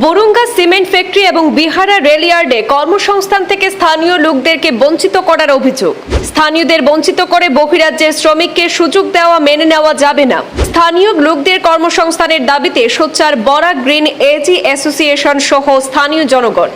বরুঙ্গা cement factory এবং বিহারা রেলইয়ার্ডে কর্মসংস্থান থেকে স্থানীয় লোকদেরকে বঞ্চিত করার অভিযোগ। স্থানীয়দের বঞ্চিত করে বহিরাজ্যের শ্রমিককে সুযোগ দেওয়া মেনে নেওয়া যাবে না। স্থানীয় লোকদের কর্মসংস্থানের দাবিতে সোচ্চার বরাক গ্রিন এজি অ্যাসোসিয়েশন সহ স্থানীয় জনগণ।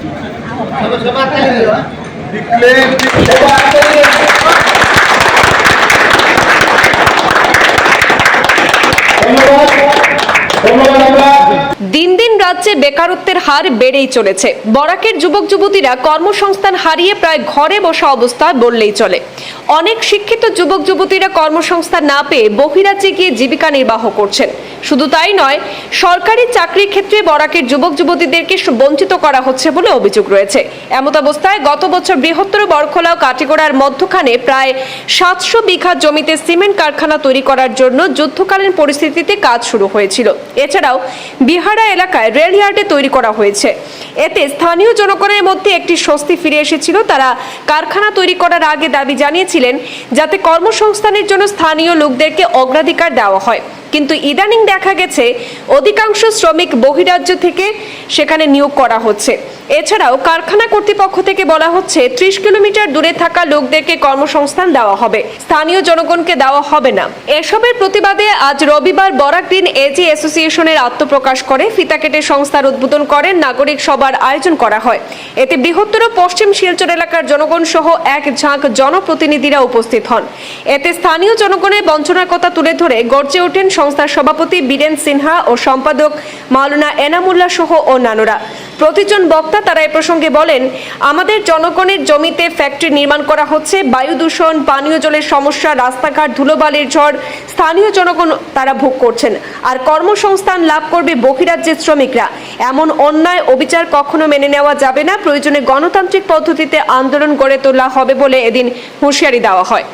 রাজ্যে বেকারত্বের হার বেড়েই চলেছে। বরাকের যুবক যুবতীরা কর্মসংস্থান হারিয়ে প্রায় ঘরে বসা অবস্থা বললেই চলে। অনেক শিক্ষিত যুবক যুবতীরা কর্মসংস্থান না পেয়ে বহিরাজ্যে গিয়ে জীবিকা নির্বাহ করছেন। শুধু তাই নয়, সরকারি চাকরির ক্ষেত্রে বরাকের যুবক যুবতীদেরকে বঞ্চিত করা হচ্ছে বলে অভিযোগ রয়েছে। এমত অবস্থায় গত বছর বৃহত্তর বরখোলা ও কাটিগড়ার মধ্যখানে প্রায় সাতশো বিঘা জমিতে সিমেন্ট কারখানা তৈরি করার জন্য যুদ্ধকালীন পরিস্থিতিতে কাজ শুরু হয়েছিল। এছাড়াও বিহারা এলাকায় রেল ইয়ার্ডে তৈরি করা হয়েছে। এতে স্থানীয় জনগণের মধ্যে একটি স্বস্তি ফিরে এসেছিল। তারা কারখানা তৈরি করার আগে দাবি জানিয়েছিলেন, যাতে কর্মসংস্থানের জন্য স্থানীয় লোকদেরকে অগ্রাধিকার দেওয়া হয়। কিন্তু ইদানিং দেখা গেছে, অধিকাংশ শ্রমিক বহিরাজ্য থেকে সেখানে নিয়োগ করা হচ্ছে। এছাড়াও কারখানা কর্তৃপক্ষ থেকে বলা হচ্ছে, ত্রিশ কিলোমিটার দূরে থাকা লোকদেরকে কর্মসংস্থান দেওয়া হবে। স্থানীয় জনগণকে দেওয়া হবে না। এসবের প্রতিবাদে আজ রবিবার বরাক দিন এজি অ্যাসোসিয়েশনের আত্মপ্রকাশ করে ফিতা কেটে সংস্থার উদ্বোধন করেন নাগরিক সভার আয়োজন করা হয়। এতে বৃহত্তর পশ্চিম শিলচর এলাকার জনগণ সহ এক ঝাঁক জনপ্রতিনিধিরা উপস্থিত হন। এতে স্থানীয় জনগণের বঞ্চনার কথা তুলে ধরে গর্জে ওঠেন সংস্থার সভাপতি বীরেন সিনহা ও সম্পাদক মাওলানা এনামুল্লাহ সহ অন্যান্যরা। প্রতিজন বক্তা তারা এ প্রসঙ্গে বলেন, আমাদের জনগণের জমিতে ফ্যাক্টরি নির্মাণ করা হচ্ছে, বায়ু দূষণ, পানীয় জলের সমস্যা, রাস্তাঘাট ধুলোবালির ঝড়, স্থানীয় জনগণ তারা ভোগ করছেন, আর কর্মসংস্থান লাভ করবে বহিরাজ্যের শ্রমিকরা। এমন অন্যায় অবিচার কখনো মেনে নেওয়া যাবে না, প্রয়োজনে গণতান্ত্রিক পদ্ধতিতে আন্দোলন গড়ে তোলা হবে বলে এদিন হুঁশিয়ারি দেওয়া হয়।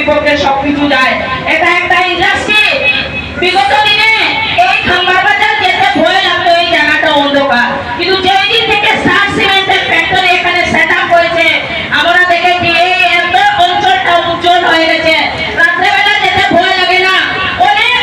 বিপক্ষে সবকিছু যায়। এটা একটা ইন্ডাস্ট্রি বিগত দিনে এই খাম্বার বাজার যেতে ভয় লাগতো এই জায়গাটা অন্ধকার কিন্তু যেই দিন থেকে স্টার সিমেন্টের ফ্যাক্টরি এখানে সেট আপ হয়েছে আমরা দেখেছি এই এত অঞ্চলটা উজ্জ্বল হয়ে গেছে রাত্রেবেলা যেতে ভয় লাগে না অনেক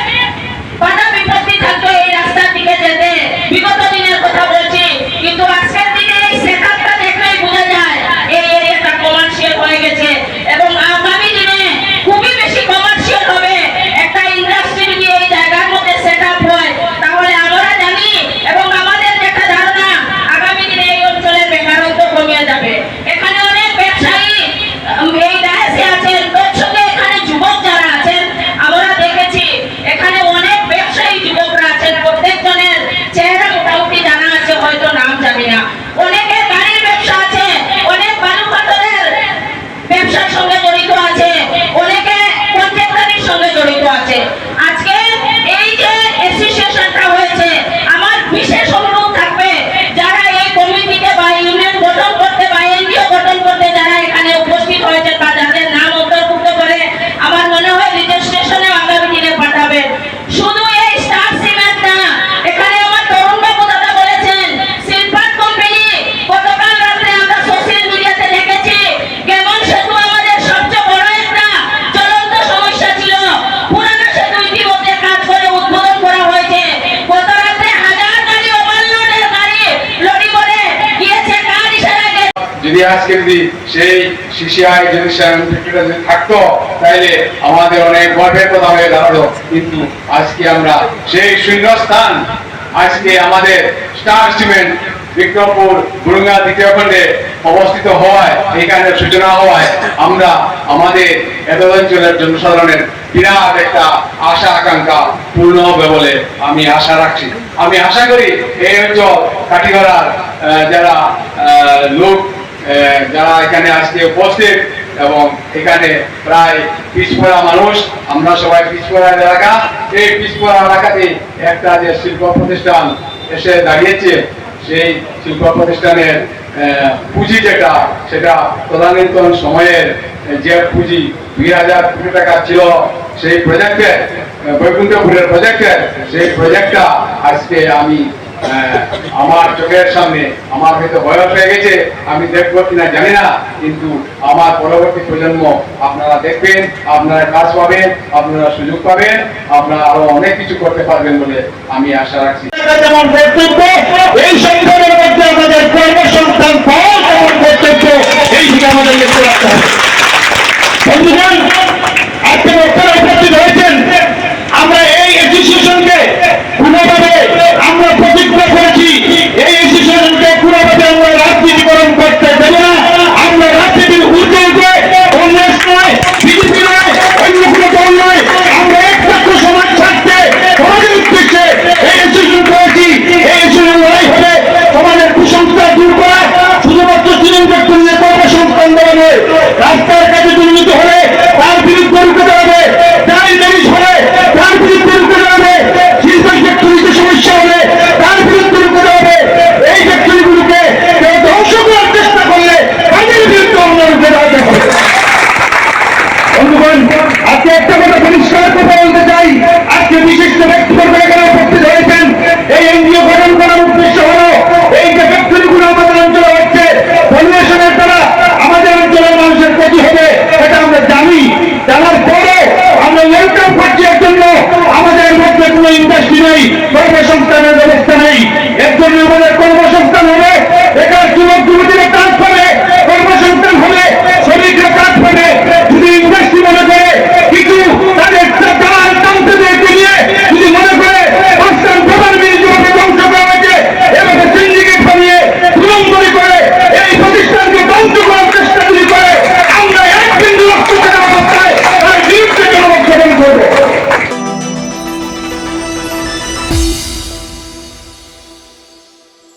বাধা বিপত্তি থাকতো এই রাস্তার দিকে যেতে বিগত দিনের কথা বলছি কিন্তু আজকের দিনে এই সেটআপটা দেখলেই বোঝা যায় এই এরিয়াটা কমার্শিয়াল হয়ে গেছে এবং আগামী দিনে খুবই বেশি কমার্শিয়াল হবে একটা ইন্ডাস্ট্রি যদি এই জায়গার মধ্যে সেটআপ হয় তাহলে আমরা জানি এবং আমাদের দেখা ধারণা আগামী দিনে এই অঞ্চলের বেকারত্ব কমে যাবে এখানে অনেক ব্যবসায়ী উম, এই ডায়াসে আছেন তোর সঙ্গে এখানে যুবক যারা আছেন আমরা দেখেছি এখানে অনেক ব্যবসায়ী যুবকরা আছেন প্রত্যেকজনের চেহারা মোটামুটি জানা আছে হয়তো নাম জানি না অনেকের গাড়ির ব্যবসা আছে অনেক বালু পাথরের ব্যবসার সঙ্গে জড়িত আছে অনেকে কন্ট্রাক্টরের সঙ্গে জড়িত আছে আজকে এই যে অ্যাসোসিয়েশনটা হয়েছে আমার বিশেষ অনুরোধ থাকবে যারা এই কমিটিতে বা ইউনিয়ন গঠন করতে বা এনজিও গঠন করতে যারা এখানে উপস্থিত হয়েছে বা যাদের নাম অন্তর্ভুক্ত করে আমার মনে হয় রেজিস্ট্রেশনে আগামী দিনে পাঠাবেন শুধু এই স্টার সিমেন্ট না এখানে আমার তরুণ বাবু দাদা বলেছেন সিলভার কোম্পানি গতকাল রাত্রে আমরা সোশ্যাল মিডিয়াতে দেখেছি কেমন সেতু আমাদের সবচেয়ে বড় একটা জ্বলন্ত সমস্যা ছিল পুরানো সেতু ইতিমধ্যে কাজ করে উদ্বোধন করা হয়েছে গত রাত্রে হাজার গাড়ি ওভারলোডের গাড়ি লরি করে গিয়েছে কার ইশারায় গেছে যদি আজকে যদি সেই সিসিআই যদি যদি থাকতো, তাইলে আমাদের অনেক গর্বের কথা হয়ে দাঁড়াল। কিন্তু আজকে আমরা সেই শূন্যস্থান, আজকে আমাদের স্টার সিমেন্ট বিক্রমপুর গুরুঙ্গা দ্বিতীয় খণ্ডে অবস্থিত হওয়ায় এখানে সূচনা হওয়ায় আমরা আমাদের এত অঞ্চলের জনসাধারণের বিরাট একটা আশা আকাঙ্ক্ষা পূর্ণ হবে বলে আমি আশা রাখছি। আমি আশা করি এই অঞ্চল কাঠিগড়ার যারা লোক যারা এখানে আজকে উপস্থিত এবং এখানে প্রায় পিছপড়া মানুষ, আমরা সবাই পিছপড়া এলাকা। এই পিছপড়া এলাকাতে একটা যে শিল্প প্রতিষ্ঠান এসে দাঁড়িয়েছে, সেই শিল্প প্রতিষ্ঠানের পুঁজি যেটা, সেটা তদানীন্তন সময়ের যে পুঁজি দুই হাজার কোটি টাকা ছিল, সেই প্রজেক্টের বৈকুণ্ঠপুরের প্রজেক্টের সেই প্রজেক্টটা আজকে আমি আমার চোখের সামনে, আমার হয়তো বয়স হয়ে গেছে, আমি দেখব কিনা জানি না, কিন্তু আমার পরবর্তী প্রজন্ম আপনারা দেখবেন, আপনারা কাজ পাবেন, আপনারা সুযোগ পাবেন, আপনারা আরও অনেক কিছু করতে পারবেন বলে আমি আশা রাখছি। আমাদের কর্মসংস্থান পাওয়া